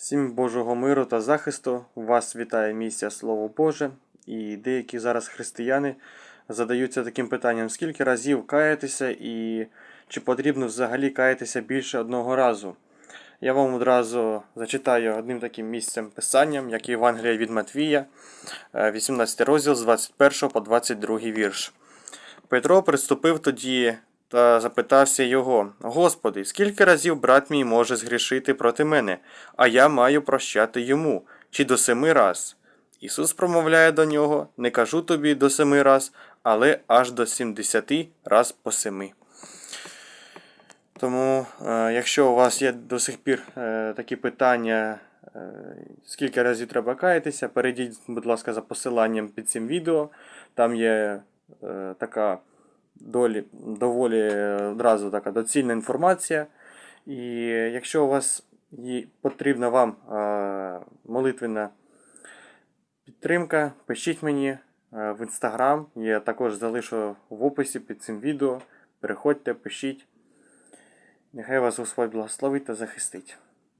Всім Божого миру та захисту. Вас вітає місія Слово Боже. І деякі зараз християни задаються таким питанням: скільки разів каятися і чи потрібно взагалі каятися більше одного разу? Я вам одразу зачитаю одним таким місцем писанням, як Євангелія від Матвія, е, 18 розділ з 21 по 22 вірш. Петро приступив тоді та запитався його: Господи, скільки разів брат мій може згрішити проти мене, а я маю прощати йому, чи до семи раз? Ісус промовляє до нього: Не кажу тобі до семи раз, але аж до сімдесяти раз по семи. Тому, е, якщо у вас є до сих пір е, такі питання, е, скільки разів треба каятися, перейдіть, будь ласка, за посиланням під цим відео. Там є така долі, доволі е, одразу така доцільна інформація. І якщо у вас є, потрібна вам е, молитвена підтримка, пишіть мені е, в інстаграм. Я також залишу в описі під цим відео. Переходьте, пишіть. Нехай вас Господь благословить та захистить.